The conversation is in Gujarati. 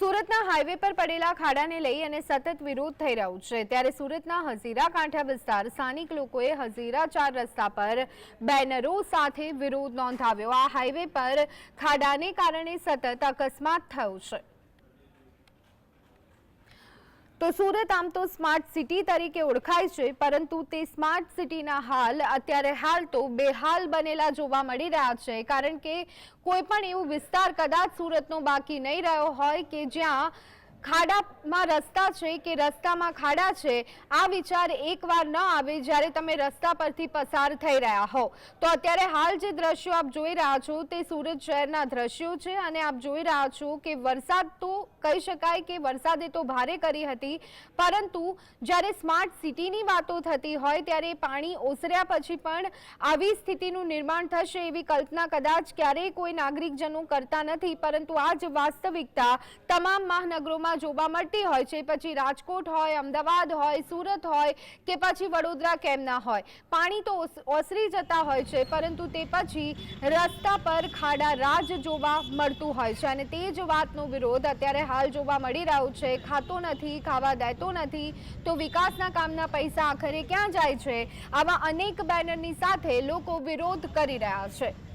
સુરતના હાઈવે પર પડેલા ખાડાને લઈ અને સતત વિરોધ થઈ રહ્યો છે. ત્યારે સુરતના હઝીરા કાંઠા વિસ્તાર સ્થાનિક લોકોએ હઝીરા ચાર રસ્તા પર બેનરો સાથે વિરોધ નોંધાવ્યો. આ હાઈવે પર ખાડાને કારણે સતત અકસ્માત થયો છે. સુરત આમ તો સ્માર્ટ સિટી તરીકે ઓળખાય છે, પરંતુ તે સ્માર્ટ સિટીના હાલ અત્યારે હાલ તો બેહાલ બનેલા જોવા મળી રહ્યા છે, કારણ કે કોઈ પણ એવું વિસ્તાર કદાચ સુરતનો બાકી નહીં રહ્યો હોય કે જ્યાં ખાડામાં રસ્તા છે કે રસ્તામાં ખાડા છે, આ વિચાર એકવાર ન આવે જ્યારે તમે રસ્તા પરથી પસાર થઈ રહ્યા હો. તો અત્યારે હાલ જે દ્રશ્યો આપ જોઈ રહ્યા છો તે સુરત શહેરના દ્રશ્યો છે અને આપ જોઈ રહ્યા છો કે વરસાદ તો કહી શકાય કે વરસાદે તો ભારે કરી હતી, પરંતુ જ્યારે સ્માર્ટ સિટીની વાતો થતી હોય ત્યારે પાણી ઓસર્યા પછી પણ આવી સ્થિતિનું નિર્માણ થશે એવી કલ્પના કદાચ ક્યારેય કોઈ નાગરિકજનો કરતા નથી, પરંતુ આ જ વાસ્તવિકતા તમામ મહાનગરોમાં જોવા મળતી હોય છે. પછી રાજકોટ હોય, અમદાવાદ હોય, સુરત હોય કે પછી વડોદરા કેમ હોય. પાણી તો ઓસરી જતા હોય છે, પરંતુ તે પછી રસ્તા પર ખાડા રાજ જોવા મળતું હોય છે. અને તે જ વાતનો વિરોધ અત્યારે હાલ જોવા મળી રહ્યો છે. ખાતો નથી, ખાવા દેતો નથી, તો વિકાસના કામના પૈસા આખરે ક્યાં જાય છે? આવા અનેક બેનરની સાથે લોકો વિરોધ કરી રહ્યા છે.